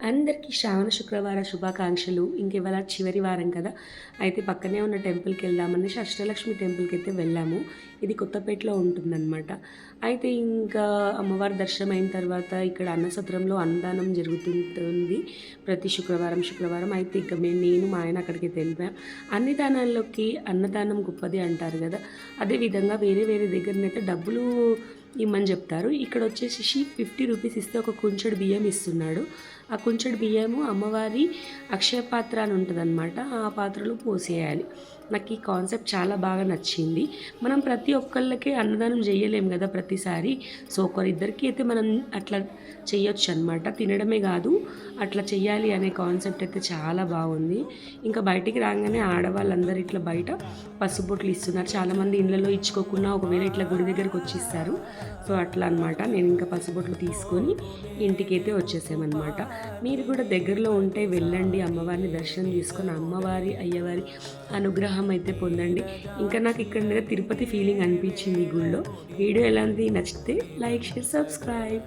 అందరికీ శ్రావణ శుక్రవార శుభాకాంక్షలు. ఇంకెవల చివరి వారం కదా. అయితే పక్కనే ఉన్న టెంపుల్కి వెళ్దామనేసి అష్టలక్ష్మి టెంపుల్కి అయితే వెళ్ళాము. ఇది కొత్తపేటలో ఉంటుందన్నమాట. అయితే ఇంకా అమ్మవారి దర్శనం అయిన తర్వాత ఇక్కడ అన్నసత్రంలో అన్నదానం జరుగుతుంటుంది. ప్రతి శుక్రవారం శుక్రవారం అయితే ఇక మేము నేను మా ఆయన అక్కడికి వెళ్ళిపోయాం. అన్ని దానాల్లోకి అన్నదానం గొప్పది అంటారు కదా. అదేవిధంగా వేరే వేరే దగ్గరనైతే డబ్బులు ఇమ్మని చెప్తారు. ఇక్కడ వచ్చేసి ఫిఫ్టీ రూపీస్ ఇస్తే ఒక కుంచెడు బియ్యం ఇస్తున్నాడు. ఆ కుంచెడు బియ్యము అమ్మవారి అక్షయ పాత్ర అని ఉంటుందన్నమాట. ఆ పాత్రలో పోసేయాలి. నాకు ఈ కాన్సెప్ట్ చాలా బాగా నచ్చింది. మనం ప్రతి ఒక్కళ్ళకి అన్నదానం చేయలేము కదా ప్రతిసారి. సో ఒకరిద్దరికి అయితే మనం అట్లా చేయొచ్చు అనమాట తినడమే కాదు అట్లా చేయాలి అనే కాన్సెప్ట్ అయితే చాలా బాగుంది. ఇంకా బయటికి రాగానే ఆడవాళ్ళందరూ ఇట్లా బయట పసుబొట్లు ఇస్తున్నారు. చాలామంది ఇళ్ళలో ఇచ్చుకోకుండా ఒకవేళ ఇట్లా గుడి దగ్గరికి వచ్చి ఇస్తారు సో అట్లా అనమాట నేను ఇంకా పసుబొట్లు తీసుకొని ఇంటికైతే వచ్చేసామన్నమాట. మీరు కూడా దగ్గరలో ఉంటే వెళ్ళండి అమ్మవారిని దర్శనం చేసుకొని అమ్మవారి అయ్యవారి అనుగ్రహం అయితే పొందండి. ఇంకా నాకు ఇక్కడ తిరుపతి ఫీలింగ్ అనిపించింది ఈ గుళ్ళో. వీడియో ఎలాంటి నచ్చితే లైక్ షేర్ సబ్స్క్రైబ్.